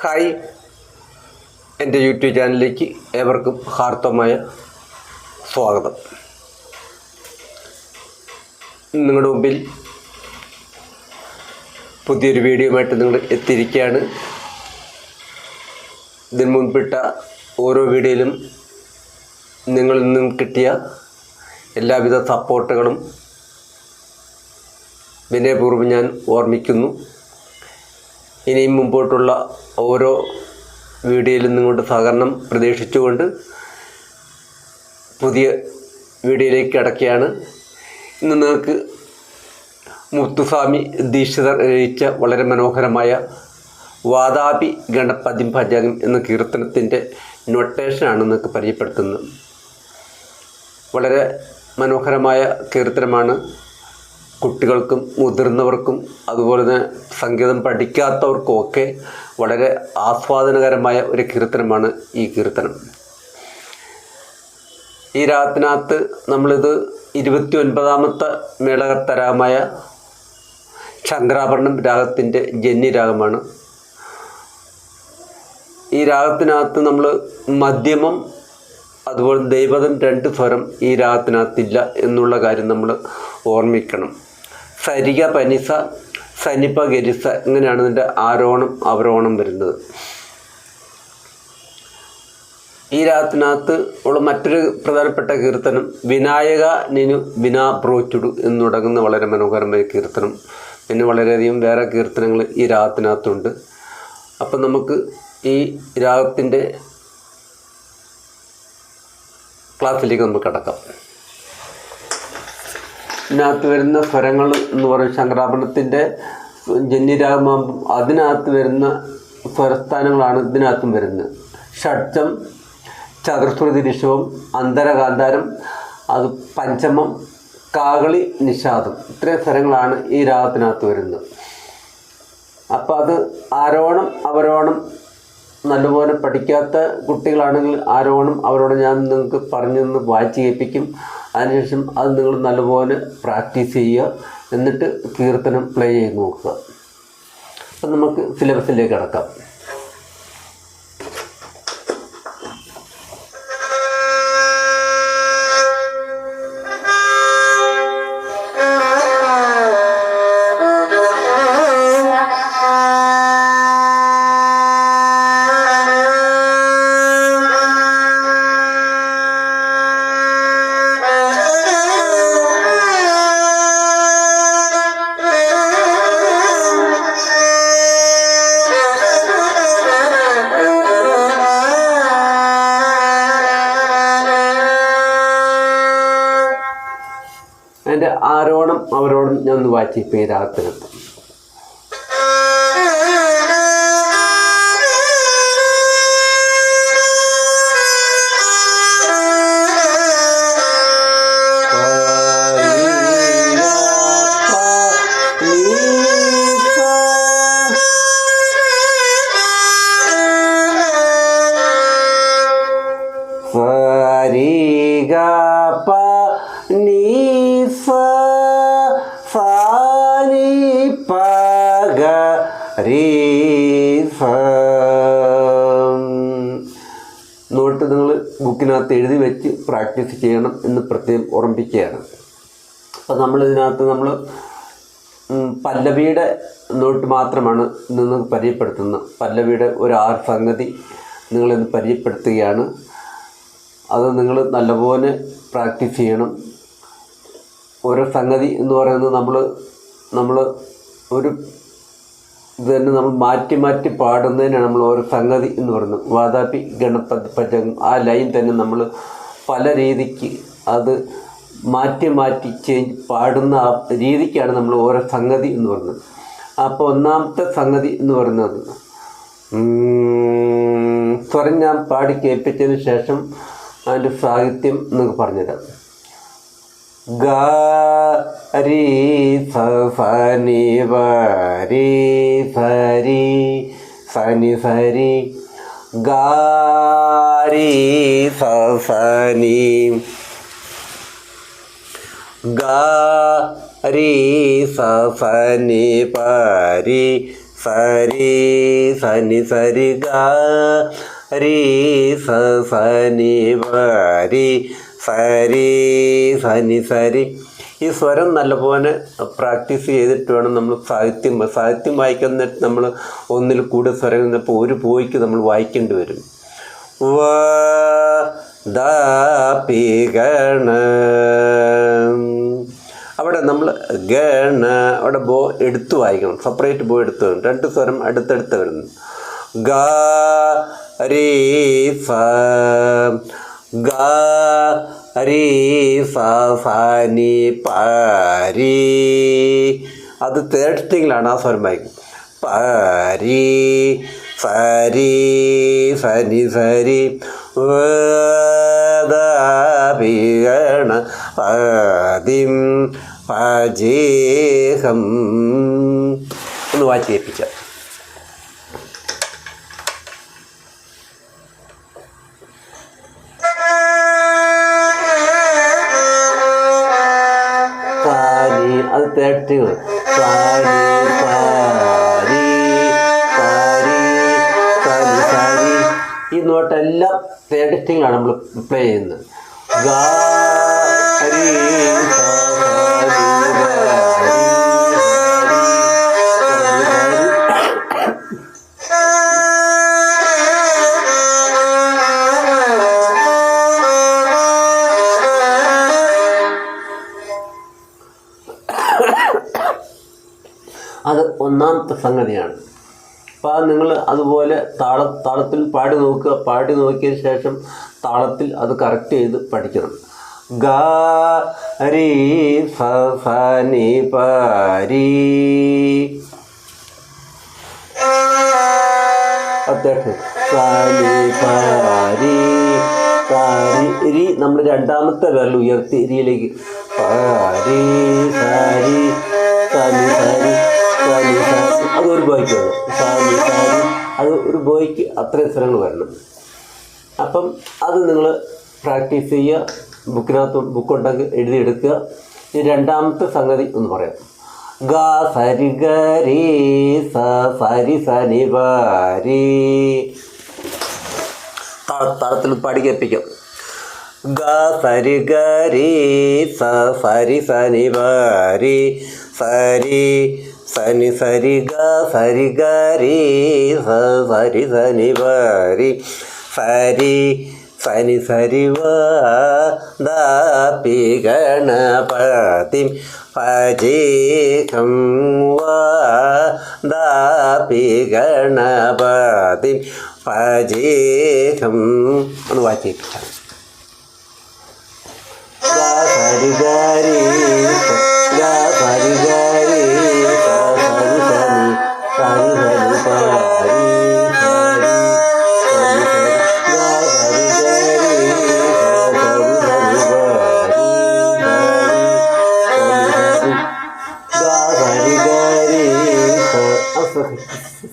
Hi. എന്റെ YouTube ചാനലിലേക്ക് ഏവർക്കും ഹാർത്തമായ സ്വാഗതം. നിങ്ങളുടെ മുമ്പിൽ പുതിയൊരു വീഡിയോയുമായിട്ട് നിങ്ങൾ എത്തിയിരിക്കുകയാണ്. ഇതിന് മുൻപിട്ട ഓരോ വീഡിയോയിലും നിങ്ങളിൽ നിന്നും കിട്ടിയ എല്ലാവിധ സപ്പോർട്ടുകളും വിനയപൂർവം ഞാൻ ഓർമ്മിക്കുന്നു. ഇനിയും മുമ്പോട്ടുള്ള ഓരോ വീഡിയോയിലും നിങ്ങളുടെ സഹകരണം പ്രതീക്ഷിച്ചുകൊണ്ട് പുതിയ വീഡിയോയിലേക്ക് കിടക്കുകയാണ്. ഇന്ന് നിങ്ങൾക്ക് മുത്തുസ്വാമി ദീക്ഷിതർ രചിച്ച വളരെ മനോഹരമായ വാതാപി ഗണപതി ഭജകം എന്ന കീർത്തനത്തിന്റെ നൊട്ടേഷനാണ് നിങ്ങൾക്ക് പരിചയപ്പെടുത്തുന്നത്. വളരെ മനോഹരമായ കീർത്തനമാണ്. കുട്ടികൾക്കും മുതിർന്നവർക്കും അതുപോലെ തന്നെ സംഗീതം പഠിക്കാത്തവർക്കും ഒക്കെ വളരെ ആസ്വാദനകരമായ ഒരു കീർത്തനമാണ് ഈ കീർത്തനം. ഈ രാഗത്തിനകത്ത് നമ്മളിത് ഇരുപത്തി ഒൻപതാമത്തെ മേളകത്തരാമായ ശങ്കരാഭരണം രാഗത്തിന്റെ ജന്യ രാഗമാണ്. ഈ രാഗത്തിനകത്ത് നമ്മൾ മധ്യമം അതുപോലെ ദൈവതം രണ്ട് സ്വരം ഈ രാഗത്തിനകത്തില്ല എന്നുള്ള കാര്യം നമ്മൾ ഓർമ്മിക്കണം. സരിക പനിസ സനിപ്പ ഗരിസ ഇങ്ങനെയാണ് ഇതിന്റെ ആരോഹണം അവരോഹണം വരുന്നത്. ഈ രാഗത്തിനകത്ത് ഉള്ള മറ്റൊരു പ്രധാനപ്പെട്ട കീർത്തനം വിനായക നിനു വിനാ ബ്രോച്ചുടു എന്ന് തുടങ്ങുന്ന വളരെ മനോഹരമായ കീർത്തനം. പിന്നെ വളരെയധികം വേറെ കീർത്തനങ്ങൾ ഈ രാഗത്തിനകത്തുണ്ട് അപ്പം നമുക്ക് ഈ രാഗത്തിന്റെ ക്ലാസ്സിലേക്ക് നമുക്ക് കടക്കാം. ഇതിനകത്ത് വരുന്ന സ്വരങ്ങൾ എന്ന് പറയും ശങ്കരാഭരണത്തിന്റെ ജന്യരാഗമാകുമ്പം അതിനകത്ത് വരുന്ന സ്വരസ്ഥാനങ്ങളാണ് ഇതിനകത്തും വരുന്നത്. ഷഡ്ജം ചതുർശ്രുതി ഋഷഭം അന്തരകാന്താരം അത് പഞ്ചമം കാകളി നിഷാദം. ഇത്രയും സ്വരങ്ങളാണ് ഈ രാഗത്തിനകത്ത് വരുന്നത്. അപ്പോൾ അത് ആരോണം അവരോണം നല്ലപോലെ പഠിക്കാത്ത കുട്ടികളാണെങ്കിൽ ആരോണം അവരോട് ഞാൻ നിങ്ങൾക്ക് പറഞ്ഞു നിന്ന് വായിച്ച് കേൾപ്പിക്കും. അതിനുശേഷം അത് നിങ്ങൾ നല്ലപോലെ പ്രാക്ടീസ് ചെയ്യുക. എന്നിട്ട് കീർത്തനം പ്ലേ ചെയ്ത് നോക്കുക. അപ്പം നമുക്ക് സിലബസിലേക്ക് കടക്കാം. അതിന്റെ ആരോണം അവരോടും ഞാൻ ഒന്ന് വായിച്ച് ഇപ്പോൾ ഈ നോട്ട് നിങ്ങൾ ബുക്കിനകത്ത് എഴുതി വെച്ച് പ്രാക്ടീസ് ചെയ്യണം എന്ന് പ്രത്യേകം ഓർമ്മിപ്പിക്കുകയാണ്. അപ്പം നമ്മളിതിനകത്ത് നമ്മൾ പല്ലവിയുടെ നോട്ട് മാത്രമാണ് നിങ്ങൾ പരിചയപ്പെടുത്തുന്നത്. പല്ലവിയുടെ ഒരു ആർ സംഗതി നിങ്ങളിന്ന് പരിചയപ്പെടുത്തുകയാണ്. അത് നിങ്ങൾ നല്ലപോലെ പ്രാക്ടീസ് ചെയ്യണം. ഓരോ സംഗതി എന്ന് പറയുന്നത് നമ്മൾ നമ്മൾ ഒരു ഇത് തന്നെ നമ്മൾ മാറ്റി മാറ്റി പാടുന്നതിനാണ് നമ്മൾ ഓരോ സംഗതി എന്ന് പറയുന്നത്. വാതാപി ഗണപത് പചകം ആ ലൈൻ തന്നെ നമ്മൾ പല രീതിക്ക് അത് മാറ്റി മാറ്റി ചേഞ്ച് പാടുന്ന ആ രീതിക്കാണ് നമ്മൾ ഓരോ സംഗതി എന്ന് പറയുന്നത്. അപ്പോൾ ഒന്നാമത്തെ സംഗതി എന്ന് പറയുന്നത് സ്വരം ഞാൻ പാടി കേൾപ്പിച്ചതിന് ശേഷം അതിന്റെ സാഹിത്യം എന്നൊക്കെ പറഞ്ഞുതരാം. ഗ രി സ ഫരി നി വ രി സ രി സ നി സ രി ഗ രി സ സ സരി സനി സരി. ഈ സ്വരം നല്ലപോലെ പ്രാക്ടീസ് ചെയ്തിട്ട് വേണം നമ്മൾ സാഹിത്യം സാഹിത്യം വായിക്കുന്ന നമ്മൾ ഒന്നിൽ കൂടുതൽ സ്വരം ഇപ്പോൾ ഒരു പോയിക്ക് നമ്മൾ വായിക്കേണ്ടി വരും. വ അവിടെ നമ്മൾ ഗണ അവിടെ ബോ എടുത്ത് വായിക്കണം. സെപ്പറേറ്റ് ബോ എടുത്ത് വരും രണ്ട് സ്വരം അടുത്തടുത്ത് വരുന്നു. ഗ രീ സ ഗ രീ നി രീ അത് തേർഡ് ആ സ്വരം വായിക്കും പരി സരി സരി സരി. വേദ വിഗണ പതിം പജേഹം ഒന്ന് വായിച്ച് തേർഡ് സ്റ്റിങ്ങിലാണ് നമ്മൾ പ്ലേ ചെയ്യുന്നത് ഗാ രി സ സ രി ഗ രി സ രി സ രി. അത് ഒന്നാമത്തെ സംഗതിയാണ് അപ്പോൾ അത് നിങ്ങൾ അതുപോലെ താള താളത്തിൽ പാടി നോക്കുക. പാടി നോക്കിയ ശേഷം താളത്തിൽ അത് കറക്റ്റ് ചെയ്ത് പഠിക്കണം. ഗ രി ഫ നി രി. നമ്മൾ രണ്ടാമത്തെ വിരൽ ഉയർത്തി രീതിയിലേക്ക് പാരി സാരി സാരി സാരി സാരി സാരി അത് ഒരു ബോയ്ക്ക് വേണം സാരി സാരി അത് ഒരു ബോയ്ക്ക് അത്രയും സ്ഥലങ്ങൾ വരണം. അപ്പം അത് നിങ്ങൾ പ്രാക്ടീസ് ചെയ്യുക ബുക്കിനകത്ത് ബുക്കുണ്ടെങ്കിൽ എഴുതിയെടുക്കുക. ഇനി രണ്ടാമത്തെ സംഗതി എന്ന് പറയാം. ഗാ സരി ഗരി സ സരി സനി വാരി താളത്തിൽ പാടി കേൾപ്പിക്കാം ഗ സരി സ സരി സനി സരി സനി സരി ഗ സരി ഗ സ സരി സനി വാരി. സരി സനി സരി വാപി ഗണപതി. ഭജേഹം വാപി ഗണപതി. ഭജേഹം ഒന്ന് സരി ഗരി സരി ഗരി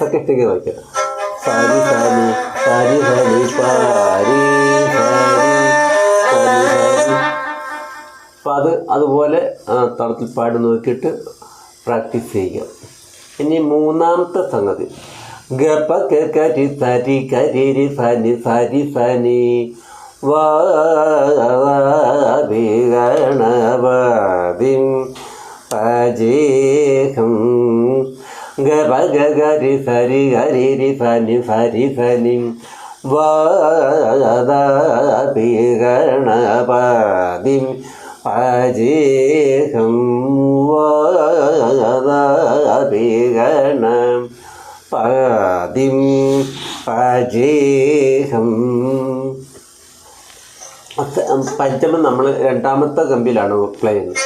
സെക്കൻഡ് വായിക്കാം സാരി സാരി സാരി സാരി സാരി സാരി. അത് അതുപോലെ തളത്തിൽ പാടി നോക്കിയിട്ട് പ്രാക്ടീസ് ചെയ്യുക. ഇനി മൂന്നാമത്തെ സംഗതി. ഗപ്പ കരി സരി കരി സനി സരി സനി വാഗണപതിം പജേഹം ഗരി സരി ഹരിരി സനി സരി സനി വാദാഭിഗണപതിം പജേഹം വാദാഭിഗണ പതിം പജേഹം അത്ത- പഞ്ചമം നമ്മൾ രണ്ടാമത്തെ കമ്പിലാണ് പ്ലേ ചെയ്യുന്നത്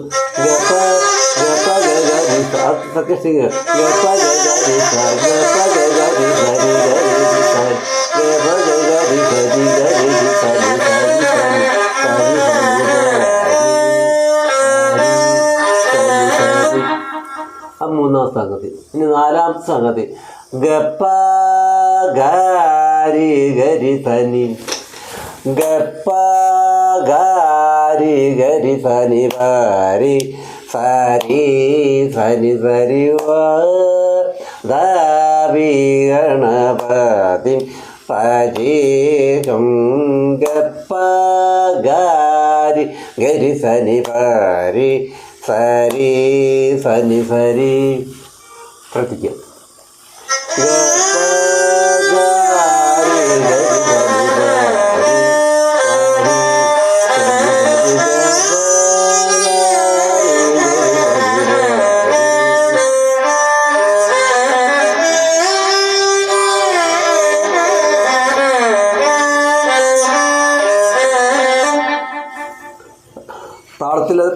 പ്ര- അപ്പം നമ്മൾ ഗപ്പ ഗപ്പ ഗ ഗ രി സ അത് സെക്കൻഡ് സിംഗ് ഗപ്പ ഗ ഗ രി സ ഗപ്പ ഗ ഗ രി സ രി ഗ രി രി സ ഗപ്പ ഗ ഗ രി സ രി ഗ രി രി സ രി സ രി സ രി സ രി സ രി സ രി സ രി ആ മൂന്നാമത്തെ സംഗതി ഇനി നാലാമത്തെ സംഗതി ഗപ്പ ഗാരി ഗരി സനി ഗപ്പ ഗാരി ഗരി സനി വാരി സരി സനി സരി ദാവി ഗണപതി പജീകം ഗപ്പ ഗാരി ഗരി സനി വാരി സരി സനി സരി ശ്രദ്ധിക്കുക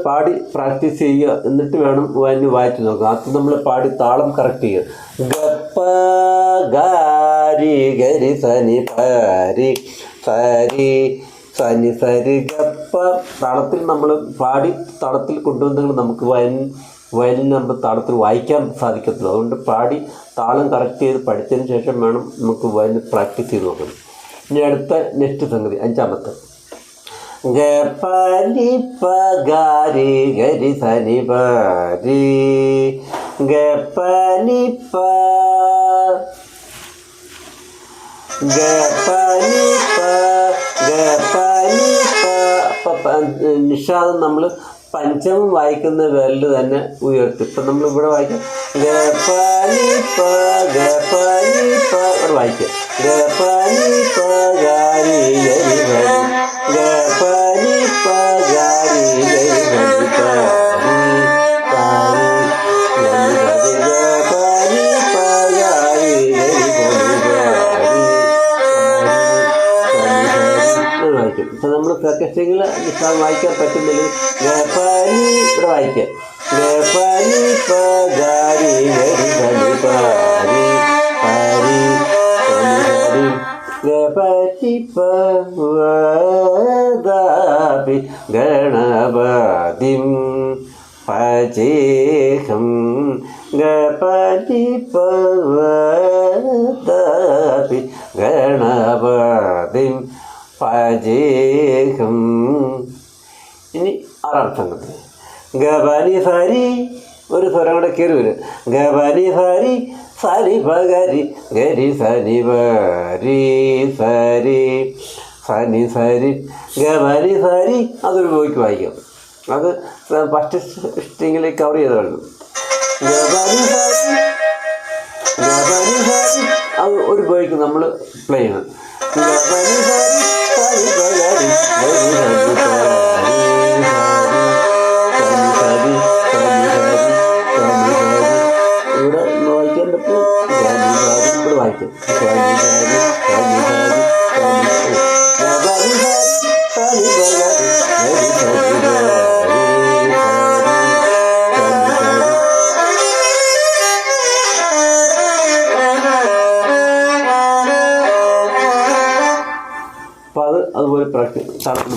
പാടി പ്രാക്ടീസ് ചെയ്യുക എന്നിട്ട് വേണം അതിന് വായിച്ചു നോക്കുക അത് നമ്മൾ പാടി താളം കറക്റ്റ് ചെയ്യുക. ഗപ്പ ഗാരി ഗരി സനി പരി സരി സനി സരി ഗപ്പ. താളത്തിൽ നമ്മൾ പാടി താളത്തിൽ കൊണ്ടുവന്നെങ്കിൽ നമുക്ക് വയൻ വയലിൻ നമ്മൾ താളത്തിൽ വായിക്കാൻ സാധിക്കത്തില്ല. അതുകൊണ്ട് പാടി താളം കറക്റ്റ് ചെയ്ത് പഠിച്ചതിന് ശേഷം വേണം നമുക്ക് വയലിൻ പ്രാക്ടീസ് ചെയ്ത് നോക്കണം ഇനി അടുത്ത നെക്സ്റ്റ് സംഗതി അഞ്ചാമത്തെ. ഗപനി പഗാരി ഗരി സരി പരി. ഗപനി പ ഗപനി പ ഗപനി നിഷാദം നമ്മൾ പഞ്ചമം വായിക്കുന്ന വിരൽ തന്നെ ഉയർത്തി. ഇപ്പം നമ്മൾ ഇവിടെ വായിക്കാം. ഗപനി പ ഗപനി പ. ഇവിടെ വായിക്കാം. ഗപനി പ ഗാരി ഗരി ഭരി നിസ്സാം വായിക്കാൻ പറ്റുന്നില്ല. ഗപനി ഇവിടെ വായിക്കാം. ഗപനി പാരി പാരി പാരി ഗണപതിം പചേഹം ഗപതി പദാപി ഗണപതിം പചേഹം ഇനി ആറാം കിട്ടും ഗബലി സരി ഒരു സ്വരം കൂടെ കയറി വരും. ഗബനി ഫരി സരി പകരി ഗരി സരി വരി സരി സനി സരി ഗബലി സരി അതൊരു പോയിക്ക് വായിക്കാം. അത് ഫസ്റ്റ് സ്റ്റിങ്ങിൽ കവർ ചെയ്തതാണ് ഗബലി സരി ഗബലി അത് ഒരു പോയിക്ക് നമ്മൾ പ്ലേ ചെയ്യണം. ഗബലി സരി വായിക്കും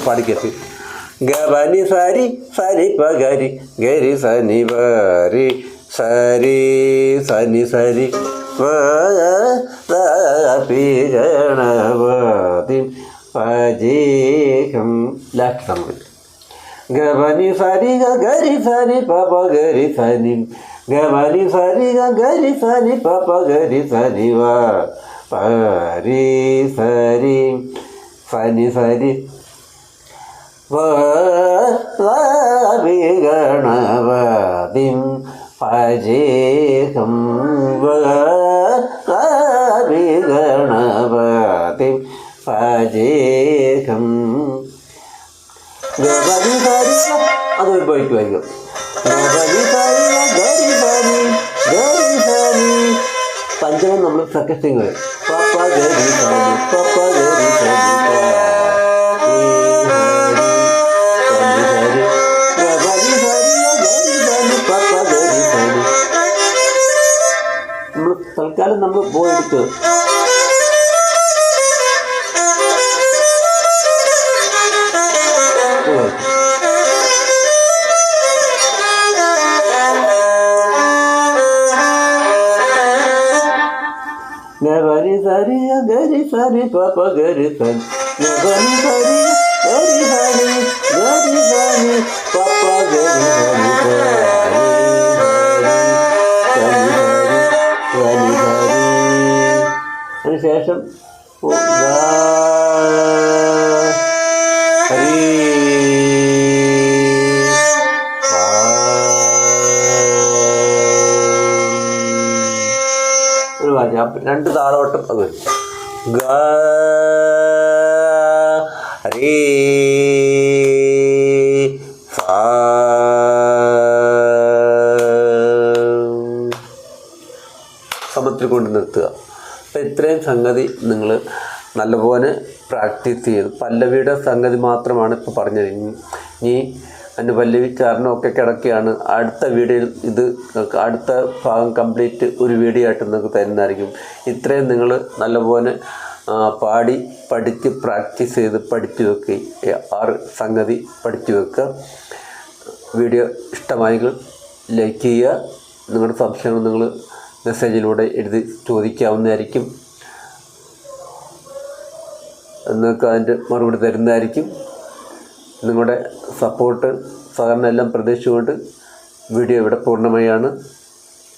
പാടിക്കത്തി ഗബനി സരി സരി പകരി ഗരി സനി വരി സരി സനി സരി ഗണപതി പജേഹം ലാസ്റ്റ് നമ്മൾ ഗബനി സരി ഗ ഗരി സനി പപ ഗരി സനി. ഗബനി സരി ഗ ഗരി സനി പപ ഗരി സനി വ പരി സരി. സനി സരി. ഗണപതിം പജേഹം ഗണപതിം പജേഹം സരി അതൊരു പോയിട്ട് വായിക്കും. ഗരി സരി പഞ്ചമം നമ്മൾ സെക്കൻഡ് പപ്പ ഗരി സരി പപ്പ ഗരി നമ്മൾ പോയെടുത്ത് ഗരി സരി ഗരി സരി പപ്പ ഗരി സരി ഗരി സരി ഗരി സരി ഗരി സരി പപ്പ ഗരി സരി ഗരി ഹരി ഒരു അപ്പൊ രണ്ട് താളോട്ടം അത്. ഗ സമത്തിൽ കൊണ്ട് നിർത്തുക. അപ്പം ഇത്രയും സംഗതി നിങ്ങൾ നല്ലപോലെ പ്രാക്ടീസ് ചെയ്ത്. പല്ലവിയുടെ സംഗതി മാത്രമാണ് ഇപ്പോൾ പറഞ്ഞത്. ഇനി ഇനി പല്ലവി ചാരണം ഒക്കെ കിടക്കുകയാണ്. അടുത്ത വീഡിയോയിൽ ഇത് അടുത്ത ഭാഗം കംപ്ലീറ്റ് ഒരു വീഡിയോ ആയിട്ട് നിങ്ങൾക്ക് തരുന്നതായിരിക്കും. ഇത്രയും നിങ്ങൾ നല്ലപോലെ പാടി പഠിച്ച് പ്രാക്ടീസ് ചെയ്ത് പഠിച്ചു വെക്കുക. ആറ് സംഗതി പഠിച്ചു വെക്കുക. വീഡിയോ ഇഷ്ടമായെങ്കിൽ ലൈക്ക് ചെയ്യുക. നിങ്ങളുടെ സംശയങ്ങൾ നിങ്ങൾ മെസ്സേജിലൂടെ എഴുതി ചോദിക്കാവുന്നതായിരിക്കും. നിങ്ങൾക്ക് അതിന്റെ മറുപടി തരുന്നതായിരിക്കും. നിങ്ങളുടെ സപ്പോർട്ട് സഹകരണം എല്ലാം പ്രതീക്ഷിച്ചുകൊണ്ട് വീഡിയോ ഇവിടെ പൂർണമായാണ്.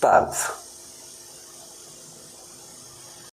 താങ്ക്സ്.